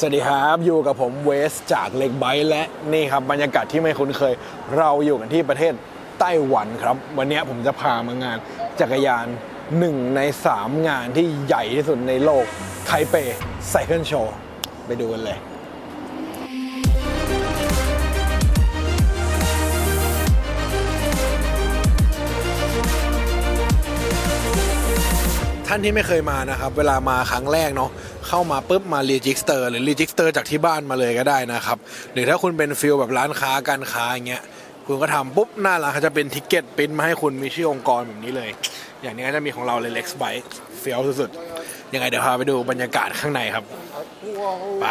สวัสดีครับอยู่กับผมเวสจากเล็กไบค์และนี่ครับบรรยากาศที่ไม่คุ้นเคย เราอยู่กันที่ประเทศไต้หวันครับ วันนี้ผมจะพามางานจักรยานหนึ่งใน 3 งานที่ใหญ่ที่สุดในโลกไทเปไซเคิลโชว์ไปดูกันเลยท่านที่ไม่เคยมานะครับ เวลามาครั้งแรกเนาะ เข้ามาปุ๊บมารีจิสเตอร์หรือรีจิสเตอร์จากที่บ้านมาเลยก็ได้นะครับหรือถ้าคุณเป็นฟิลแบบร้านค้าการค้าอย่างเงี้ยคุณก็ทำปุ๊บหน้าร้านเขาจะเป็นทิกเก็ตปริ้นมาให้คุณมีชื่อองค์กรแบบนี้เลย อย่างนี้ก็จะมีของเราเลย Lex Bike เฟี้ยวสุดๆยังไงเดี๋ยวพาไปดูบรรยากาศข้างในครับ ไป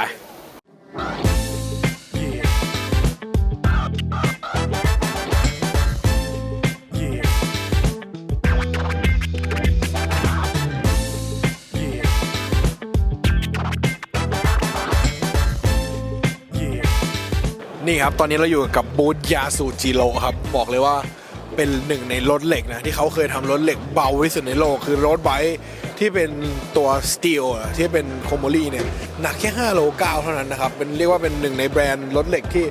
นี่ครับ ตอนนี้เราอยู่กับบูธยาสูจิโร่ครับ บอกเลยว่าเป็นหนึ่งในรถเหล็กนะ ที่เขาเคยทำรถเหล็กเบาที่สุดในโลก คือรถไบค์ที่เป็นตัวสตีลที่เป็นโคโมลี่เนี่ย หนักแค่ 5 โล9เท่านั้นนะครับ เป็นเรียกว่าเป็นหนึ่งในแบรนด์รถเหล็กที่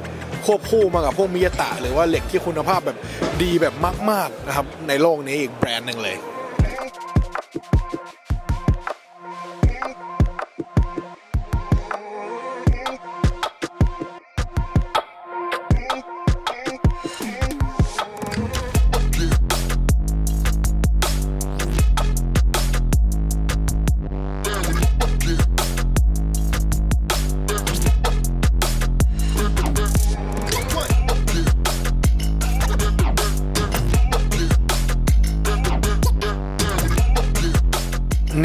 ควบคู่มากับพวกมิยาตะ หรือว่าเหล็กที่คุณภาพแบบดีแบบมาก ๆ นะครับ ในโลกนี้อีกแบรนด์หนึ่งเลย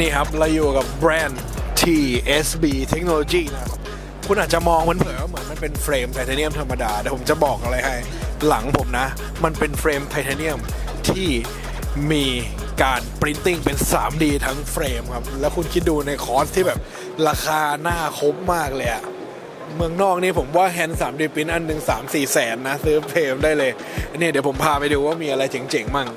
นี่ครับ เราอยู่กับแบรนด์ TSB Technology นะครับคุณอาจจะมองมันเผยว่าเหมือนมันเป็นเฟรมไทเทเนียมธรรมดา แต่ผมจะบอกอะไรให้ หลังผมนะ มันเป็นเฟรมไทเทเนียมที่มีการปรินติ้งเป็น 3D ทั้งเฟรมครับ แล้วคุณคิดดูในคอสที่แบบราคาหน้าคบมากเลยอะเมืองนอกนี่ผมว่าแฮนด์ 3D ปรินอันหนึ่ง3 4แสนนะ ซื้อเฟรมได้เลยนี่เดี๋ยวผมพาไปดูว่ามีอะไรเจ๋งๆมั่ง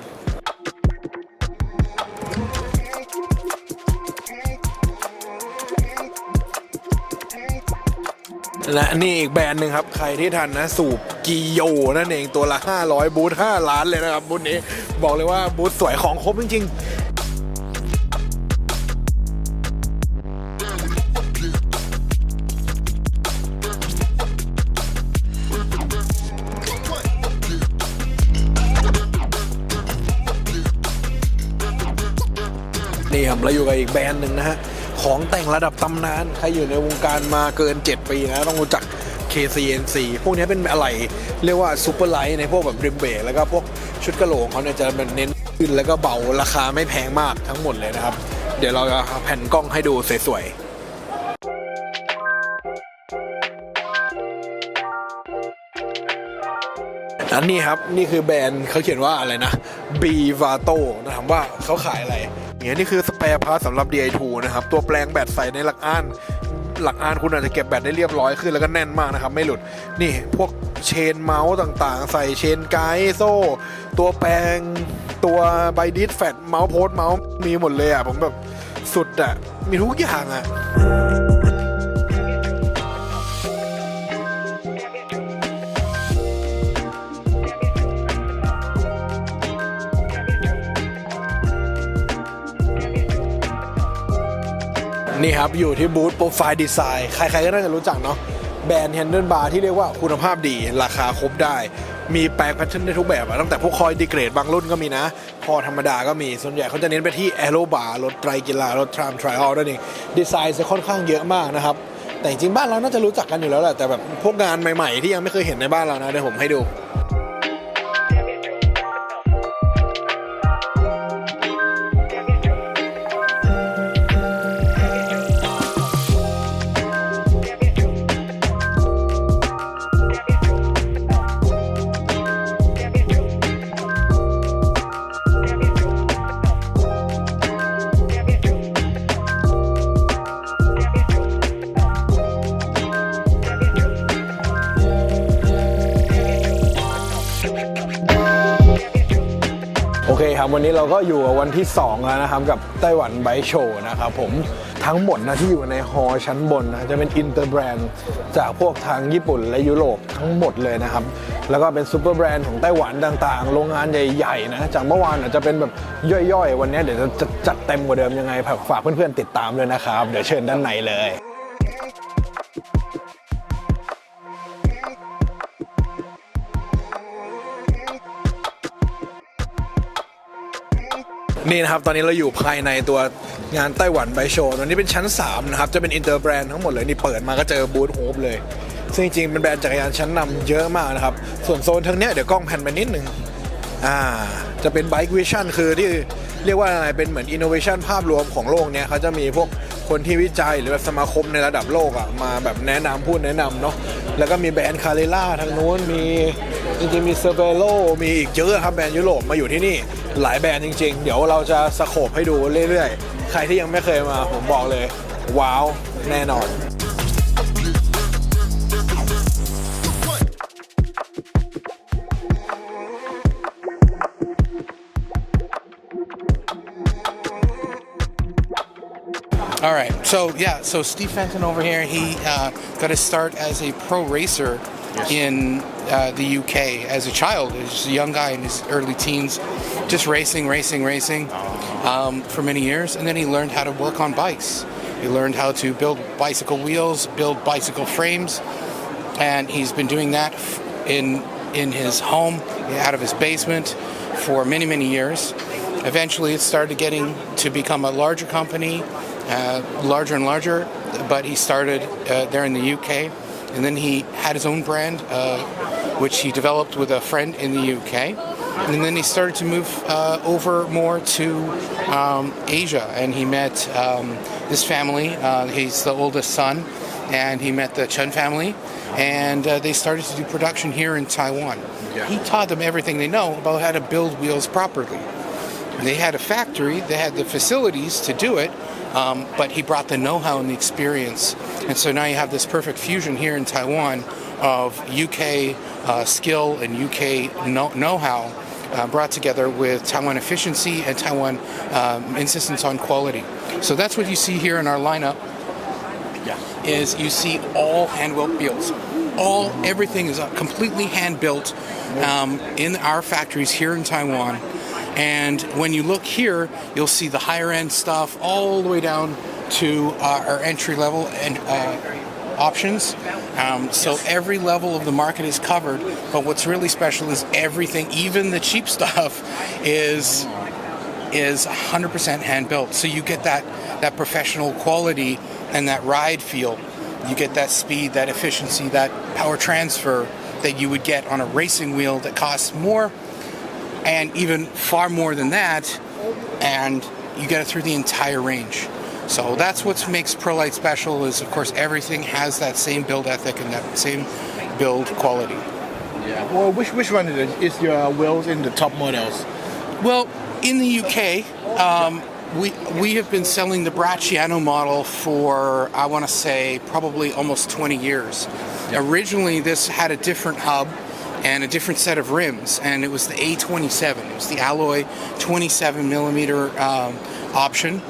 และนี่อีกแบรนด์หนึ่งครับ ใครที่ทันนะ สูบกิโยนั่นเองตัวละ 500 บูธ5ล้านเลยนะครับ บูธนี้บอกเลยว่าบูธสวยของครบจริง ๆนี่ครับเราอยู่กับอีกแบรนด์หนึ่งนะฮะ ของแต่งระดับตำนาน ใครอยู่ในวงการมาเกิน 7 ปีนะต้องรู้จัก KCNC พวกนี้เป็นอะไรเรียกว่าซูเปอร์ไลท์ในพวกแบบริมเบรกแล้วก็พวกชุดกระโหลกเขาเนี่ยจะเป็นเน้นขึ้นแล้วก็เบาราคาไม่แพงมากทั้งหมดเลยนะครับ เดี๋ยวเราจะแผ่นกล้องให้ดูสวยๆอันนี้ครับ นี่คือแบรนด์เขาเขียนว่าอะไรนะ B Vato นะถามว่าเขาขายอะไร เนี่ยนี่คือสเปรย์พาร์ทสำหรับ DI2 นะครับ ตัวแปลงแบตใส่ในหลักอ่าน หลักอ่านคุณอาจจะเก็บแบตได้เรียบร้อยขึ้นแล้วก็แน่นมากนะครับ ไม่หลุด นี่พวกเชนเมาส์ต่างๆ ใส่เชนไกด์โซ่ ตัวแปลงตัวไบดิสแฟตเมาส์โพสเมาส์มีหมดเลยอะผมแบบสุดอะ มีทุกอย่างอะ นี่ครับ อยู่ที่บูธโปรไฟล์ดีไซน์ใครๆก็น่าจะรู้จักเนาะแบรนด์แฮนเดิลบาร์ที่เรียกว่าคุณภาพดีราคาครบได้ มีแปลงแพทเทิร์นได้ทุกแบบอะตั้งแต่พวกคอยดีเกรดบางรุ่นก็มีนะพอธรรมดาก็มี ส่วนใหญ่เขาจะเน้นไปที่แอโรบาร์รถไตรกีฬารถทรามทริอัลนั่นเองดีไซน์จะค่อนข้างเยอะมากนะครับ แต่จริงๆบ้านเราน่าจะรู้จักกันอยู่แล้วแหละแต่แบบพวกงานใหม่ๆ ที่ยังไม่เคยเห็นในบ้านเรานะเดี๋ยวผมให้ดู วันนี้เราก็อยู่กับวันที่ 2 แล้วนะครับ กับไต้หวันไบโชว์นะครับผมทั้งหมดนะที่อยู่ในฮอลล์ชั้นบนนะจะเป็นอินเตอร์แบรนด์จากพวกทางญี่ปุ่นและยุโรปทั้งหมดเลยนะครับ แล้วก็เป็นซูเปอร์แบรนด์ของไต้หวันต่างๆ โรงงานใหญ่ๆนะจากเมื่อวานอาจจะเป็นแบบย่อยๆ วันนี้เดี๋ยวจะจัดเต็มกว่าเดิมยังไงฝากเพื่อนๆติดตามเลยนะครับ เดี๋ยวเชิญด้านในเลย นี่นะครับ ตอนนี้เราอยู่ภายในตัวงานไต้หวันไบโชว์ตอนนี้เป็นชั้น 3 นะครับ จะเป็นอินเตอร์แบรนด์ทั้งหมดเลย นี่เปิดมาก็เจอบูธโฮปเลย ซึ่งจริงๆเป็นแบรนด์จักรยานชั้นนำเยอะมากนะครับ ส่วนโซนทางเนี้ยเดี๋ยวกล้องแผ่นไปนิดนึงอ่าจะเป็น Bike Vision คือที่เรียกว่าอะไรเป็นเหมือน Innovation ภาพรวมของโลกเนี้ยเขาจะมีพวกคนที่วิจัยหรือแบบสมาคมในระดับโลกอะมาแบบแนะนำพูดแนะนำเนาะแล้วก็มีแบรนด์คาเรล่าทางนู้นมี จริงๆมีเซเ e โ o มีอีกเยอะครับแบรนด์ยุโรปมาอยู่ที่นี่หลายแบรนด์จริง ๆ เดี๋ยวเราจะสโคปให้ดูเรื่อยๆ ใครที่ยังไม่เคยมาผมบอกเลย ว้าวแน่นอน All right. So yeah. So Steve Fenton over here, he uh, got his start as a pro racer in uh, the UK as a child. as a young guy in his early teens, just racing, racing, racing um, for many years, and then he learned how to work on bikes. He learned how to build bicycle wheels, build bicycle frames, and he's been doing that in in his home, out of his basement, for many many years. Eventually, it started getting to become a larger company, uh, larger and larger. But he started uh, there in the UK, and then he had his own brand, uh, which he developed with a friend in the UK. And then he started to move uh, over more to um, Asia, and he met um, this family. Uh, he's the oldest son, and he met the Chen family, and uh, they started to do production here in Taiwan. Yeah. He taught them everything they know about how to build wheels properly. They had a factory, they had the facilities to do it, um, but he brought the know how and the experience. And so now you have this perfect fusion here in Taiwan of UK uh, skill and UK know how uh, brought together with Taiwan efficiency and Taiwan um, insistence on quality. So that's what you see here in our lineup Yeah. is you see all hand built builds. All everything is completely hand built um, in our factories here in Taiwan. And when you look here, you'll see the higher end stuff all the way down to uh, our entry level and uh, options. Um, so every level of the market is covered. But what's really special is everything, even the cheap stuff, is is 100% hand built. So you get that that professional quality and that ride feel. You get that speed, that efficiency, that power transfer that you would get on a racing wheel that costs more and even far more than that and you get it through the entire range. So that's what makes ProLight special is of course everything has that same build ethic and that same build quality. Yeah. Well, which which one is, it? is your wheels in the top models? Well, in the UK, um, we we have been selling the Bracciano model for I want to say probably almost 20 years. Originally, this had a different hub and a different set of rims, and it was the A27. It was the alloy 27 millimeter um, option.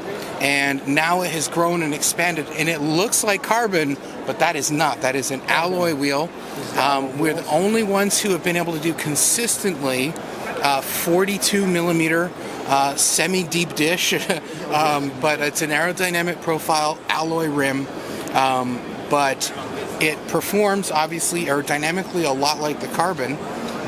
And now it has grown and expanded, and it looks like carbon, but that is not. That is an alloy wheel. Um, we're the only ones who have been able to do consistently uh, 42 millimeter uh, semi deep dish, um, but it's an aerodynamic profile alloy rim. Um, but it performs obviously aerodynamically a lot like the carbon,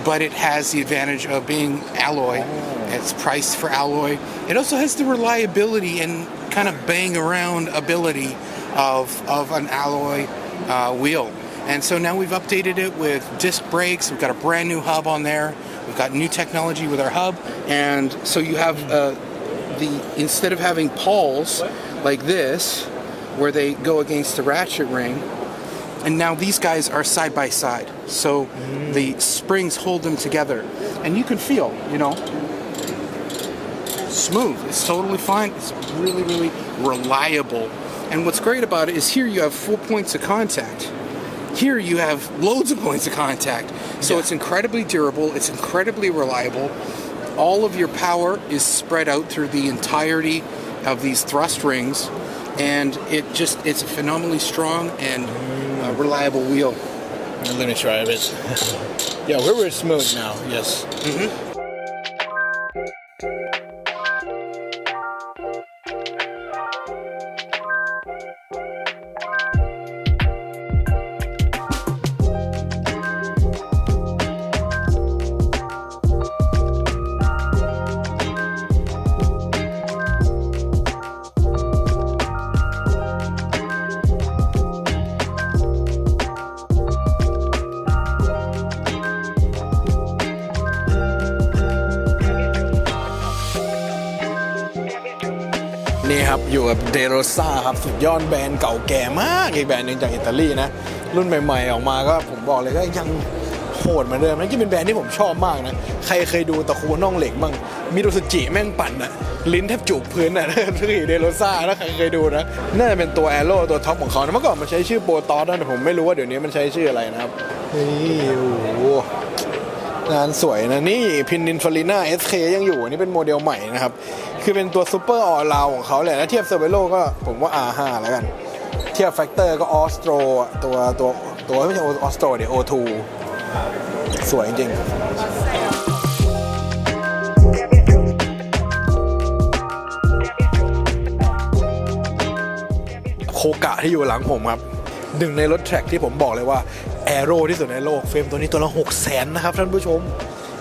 but it has the advantage of being alloy. It's priced for alloy. It also has the reliability and kind of bang around ability of, of an alloy uh, wheel. And so now we've updated it with disc brakes. We've got a brand new hub on there. We've got new technology with our hub. And so you have uh, the, instead of having pawls like this, where they go against the ratchet ring, and now these guys are side by side. So the springs hold them together. And you can feel, you know, smooth. It's totally fine. It's really, really reliable. And what's great about it is here you have four points of contact. Here you have loads of points of contact. So it's incredibly durable, it's incredibly reliable. All of your power is spread out through the entirety of these thrust rings. and it just it's a phenomenally strong and uh, reliable wheel. Let me try a bit. yeah, we're very smooth now. Yes. นี่ อยู่กับเดโรซ่าครับสุดยอดแบรนด์เก่าแก่มากอีกแบรนด์หนึ่งจากอิตาลีนะ รุ่นใหม่ๆออกมาก็ผมบอกเลยก็ยังโหดเหมือนเดิมนะที่เป็นแบรนด์ที่ผมชอบมากนะ ใครเคยดูตะคูน่องเหล็กบ้างมิโดสจิแม่งปั่นอะลิ้นแทบจุกพื้นอะที่เดโรซ่าถ้าใครเคยดูนะ น่าจะเป็นตัวแอโร่ตัวท็อปของเขานะเมื่อก่อนมันใช้ชื่อโปรตอสนะแต่ผมไม่รู้ว่าเดี๋ยวนี้มันใช้ชื่ออะไรนะครับ นี่โอ้ งานสวยนะนี่พินนินฟ l ิน่า SK ยังอยู่อันนี้เป็นโมเดลใหม่นะครับ คือเป็นตัวซูเปอร์ออลราวของเขาแหละถ้าเทียบเซอร์เวโลก็ผมว่า R5 แล้วกัน เทียบแฟกเตอร์ก็ออสโตรตัวตัวตัวไม่ใช่ออสโตรเดี๋ยว O2 สวยจริงโคกะที่อยู่หลังผมครับหนึ่งในรถแทร็กที่ผมบอกเลยว่า แอโร่ที่สุดในโลกเฟรมตัวนี้ตัวละ6 0แสนนะครับท่านผู้ชม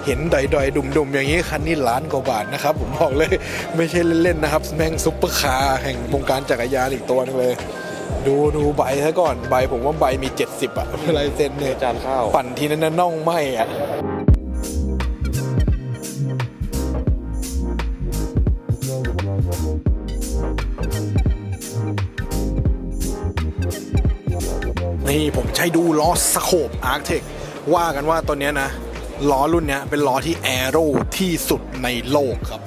เห็นดอยๆ ดุมๆ อย่างนี้คันนี้ล้านกว่าบาทนะครับ ผมบอกเลยไม่ใช่เล่นๆนะครับ แม่งซุปเปอร์คาร์แห่งวงการจักรยานอีกตัวนึงเลย ดูดูใบซะก่อนใบผมว่าใบมี 70 อะลายเซ็นเนี่ยจานข้าว ปั่นทีนั้นนะน่องไหมอะ นี่ผมใช้ดูล้อสโคปอาร์ t เทคว่ากันว่าตัวเนี้ยนะ ล้อรุ่นเนี้ยเป็นล้อที่แอโร่ที่สุดในโลกครับ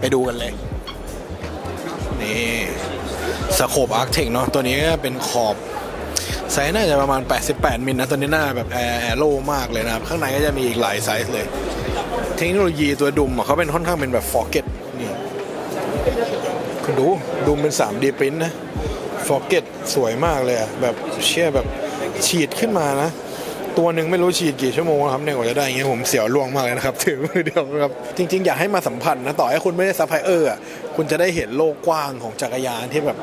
ไปดูกันเลย นี่สโคปอาร์ t เทคเนาะตัวนี้เป็นขอบไซส์น่าจะประมาณ 88 มิลนะ ตัวนี้หน้าแบบแอแอโร่มากเลยนะครับ ข้างในก็จะมีอีกหลายไซส์เลย เทคโนโลยีตัวดุมเขาเป็นค่อนข้างเป็นแบบฟอร์เกตนี่คุณดูดุมเป็น 3D ปริ้นนะฟอร์เกตสวยมากเลยอะแบบเชื่อแบบ ฉีดขึ้นมานะตัวหนึ่งไม่รู้ฉีดกี่ชั่วโมงครับเนี่ยกว่าจะได้เงี้ยผมเสียวล่วงมากเลยนะครับถือมือเดียวครับจริง ๆ อยากให้มาสัมผัสนะต่อให้คุณไม่ได้ซัพพลายเออร์คุณจะได้เห็นโลกกว้างของจักรยานที่แบบ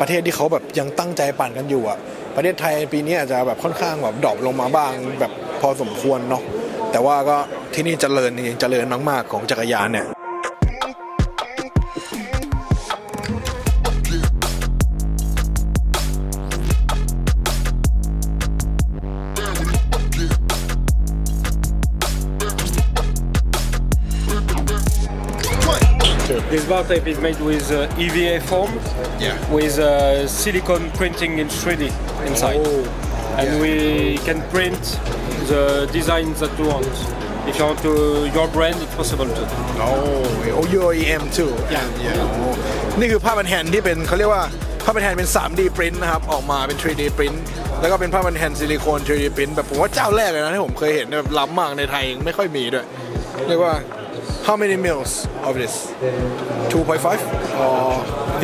ประเทศที่เขาแบบยังตั้งใจปั่นกันอยู่อะประเทศไทยปีนี้อาจจะแบบค่อนข้างแบบดรอปลงมาบ้างแบบพอสมควรเนาะแต่ว่าก็ที่นี่เจริญจริงๆเจริญมากๆของจักรยานเนี่ย This bar tape is made with uh, EVA foam Yeah. with uh, silicone printing in 3D inside. Oh, and we can print the designs that you want. If you want to your brand, it's possible too. โอ้โอ้ UOEM too Yeah. yeah โอ้นี่คือผ้าพันแฮนที่เป็นเขาเรียกว่าผ้าพันแฮนเป็น 3D print นะครับ ออกมาเป็น 3D print แล้วก็เป็นผ้าพันแฮนซิลิโคน 3D print แบบผมว่าเจ้าแรกเลยนะที่ผมเคยเห็นแบบล้ำมากในไทยไม่ค่อยมีด้วยเรียกว่า how many mils of this 2.5อ๋อ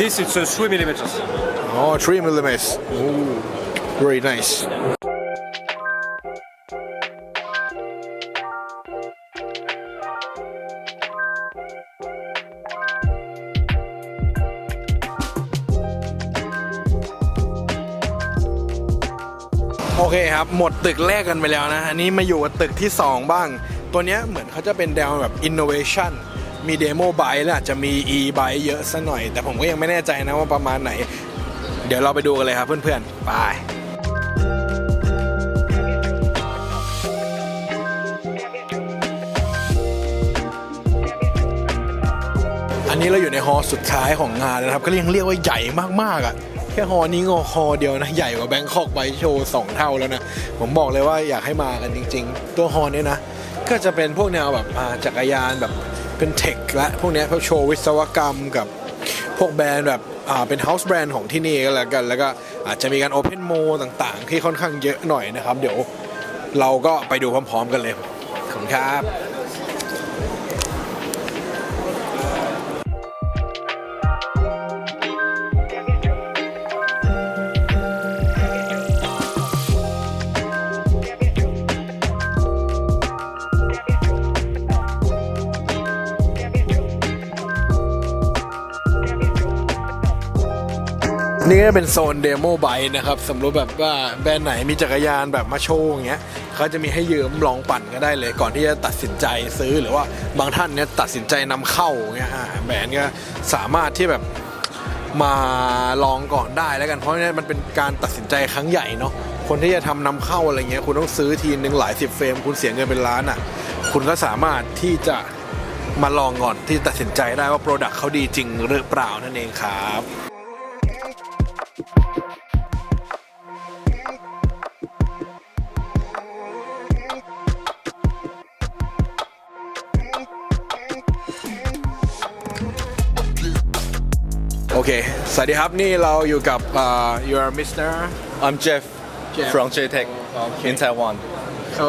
This is uh, 3 millimeters. อ๋อ3 millimeters โอ้ very nice โอเคครับ หมดตึกแรกกันไปแล้วนะ อันนี้มาอยู่กับตึกที่ 2 บ้าง ตัวเนี้ยเหมือนเขาจะเป็นแนวแบบ innovation มีเดโมไบและจะมี e ไบเยอะซะหน่อย แต่ผมก็ยังไม่แน่ใจนะว่าประมาณไหน เดี๋ยวเราไปดูกันเลยครับเพื่อนๆ ไปอันนี้เราอยู่ในฮอลสุดท้ายของงานนะครับ ก็ยังเรียกว่าใหญ่มากๆอะแค่ฮอลนี้งอฮอลเดียวนะ ใหญ่กว่าแบงคอกไบโชว์สองเท่าแล้วนะ ผมบอกเลยว่าอยากให้มากันจริง ๆ ตัวฮอลล์เนี้ยนะ ก็จะเป็นพวกแนวแบบจักรยานแบบเป็นเทคและพวกนี้พวกโชว์วิศวกรรมกับพวกแบรนด์แบบเป็นเฮาส์แบรนด์ของที่นี่ก็แล้วกัน แล้วก็อาจจะมีการโอเพนโมต่างๆ ที่ค่อนข้างเยอะหน่อยนะครับ เดี๋ยวเราก็ไปดูพร้อมๆกันเลยขอบคุณครับ นี่ก็เป็นโซนเดโมไบนะครับสำหรับแบบว่าแบรนด์ไหนมีจักรยานแบบมาโชว์อย่างเงี้ยเขาจะมีให้ยืมลองปั่นก็ได้เลย ก่อนที่จะตัดสินใจซื้อหรือว่าบางท่านเนี่ยตัดสินใจนำเข้าอย่างเงี้ยแบรนด์ก็สามารถที่แบบมาลองก่อนได้แล้วกันเพราะเนี่ยมันเป็นการตัดสินใจครั้งใหญ่เนาะคนที่จะทำนำเข้าอะไรเงี้ยคุณต้องซื้อทีนึงหลายสิบเฟรมคุณเสียเงินเป็นล้านอะคุณก็สามารถที่จะมาลองก่อนที่ตัดสินใจได้ว่าโปรดักต์เขาดีจริงหรือเปล่านั่นเองครับ โอเค สวัสดีครับ นี่เราอยู่กับอ่า your Mr. I'm Jeff, Jeff. from JTech in Taiwan.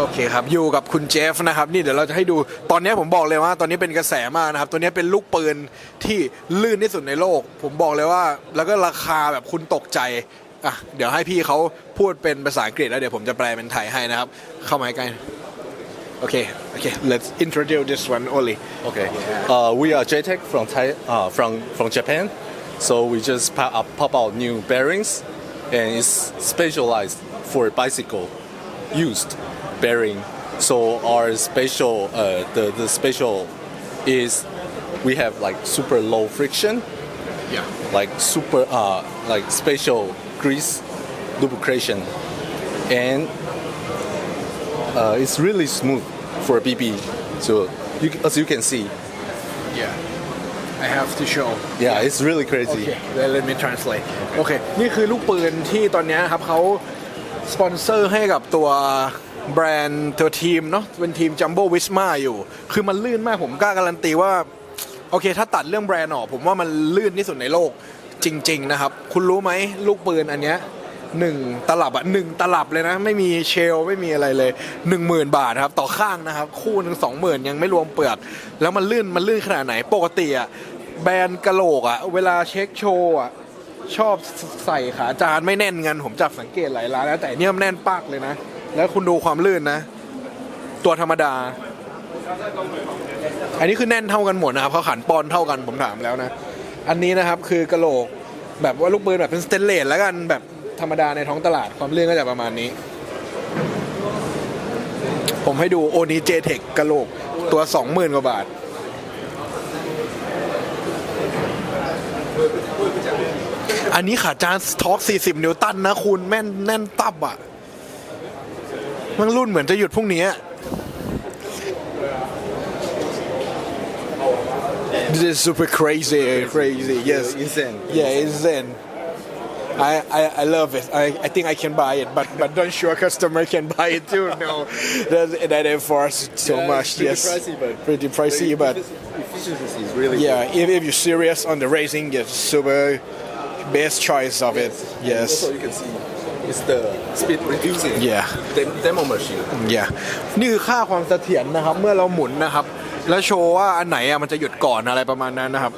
โอเคครับ อยู่กับคุณเจฟนะครับ นี่เดี๋ยวเราจะให้ดู ตอนนี้ผมบอกเลยว่า ตอนนี้เป็นกระแสมากนะครับ ตัวนี้เป็นลูกปืนที่ลื่นที่สุดในโลก ผมบอกเลยว่า แล้วก็ราคาแบบคุณตกใจ อะ เดี๋ยวให้พี่เขาพูดเป็นภาษาอังกฤษแล้วเดี๋ยวผมจะแปลเป็นไทยให้นะครับ เข้ามาใกล้โอเคโอเค let's introduce this one only Okay. Uh, we are JTech from Thai, uh, from from Japan. So we just pop, pop out new bearings, and it's specialized for bicycle used bearing. So our special, uh, the the special is we have like super low friction, yeah. Like super uh, like special grease lubrication, and uh, it's really smooth for a BB. So you, as you can see, yeah I have to show yeah, it's really โอ crazy. เค let me translate โอเคนี่คือลูกปืนที่ตอนเนี้ยครับเขาสปอนเซอร์ให้กับตัวแบรนด์ตัวทีมเนาะเป็นทีม Jumbo Visma อยู่ คือมันลื่นมากผมกล้าการันตีว่า โอเค ถ้าตัดเรื่องแบรนด์ออก ผมว่ามันลื่นที่สุดในโลกจริง ๆ นะครับ คุณรู้ไหมลูกปืนอันเนี้ยหนึ่งตลับอะหนึ่งตลับเลยนะ ไม่มีเชลไม่มีอะไรเลยหนึ่งหมื่นบาทครับ ต่อข้างนะครับ คู่หนึ่งสองหมื่นยังไม่รวมเปลือก แล้วมันลื่นมันลื่นขนาดไหน ปกติอะ แบรนด์กะโหลกอะเวลาเช็คโชว์อะชอบใส่ขาจานไม่แน่นกันผมจับสังเกตหลายร้านแล้วแต่เนี่ยมันแน่นปักเลยนะ แล้วคุณดูความลื่นนะ ตัวธรรมดา อันนี้คือแน่นเท่ากันหมดนะครับเขาขันปอนเท่ากันผมถามแล้วนะ อันนี้นะครับคือกระโหลกแบบว่าลูกปืนแบบเป็นสเตนเลสแล้วกันแบบธรรมดาในท้องตลาดความลื่นก็จะประมาณนี้ ผมให้ดูโอนีเจเทคกระโหลกตัว 20,000กว่าบาท อันนี้ขาจานทอร์ก40 นิวตันนะคุณแม่นแน่นตับอะ มันรุ่นเหมือนจะหยุดพรุ่งนี้อะ This is super crazy, crazy. Yes, Insane. Yeah, insane. I, I, I love it. I, I think I can buy it, but but not sure customer can buy it too. No, that that enforce so Yeah, much. it's pretty Yes, pricey, but pretty pricey, but efficiency is really yeah, if, if you're serious on the racing, yes, super best choice of it. good. Yes. Also, you can see it's the speed reducing. Yeah. Dem- demo machine. อย่านี่คือค่าความเสถียรนะครับ เมื่อเราหมุนนะครับ แล้วโชว์ว่าอันไหนอะมันจะหยุดก่อนอะไรประมาณนั้นนะครับ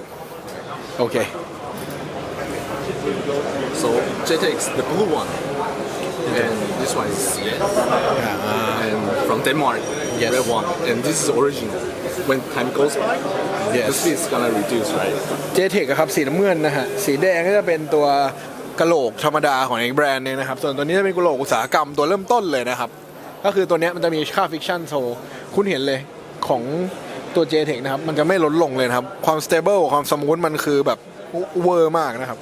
โอเค So JTech is the blue one, and this one is and from Denmark, Yes. red one, and this is original. When time goes by, the Yes. speed is gonna reduce, right? เจเทคครับสีน้ำเงินนะฮะสีแดงก็จะเป็นตัวกะโหลกธรรมดาของอีกแบรนด์หนึงนะครับ ส่วนตัวนี้จะเป็นกะโหลกอุตสาหกรรมตัวเริ่มต้นเลยนะครับ ก็คือตัวเนี้ยมันจะมีค่าฟิกชันโชว์คุณเห็นเลยของตัว j t e c h นะครับ มันจะไม่ลดลงเลยนะครับ ความ stable ความสมูทมันคือแบบเวอร์มากนะครับ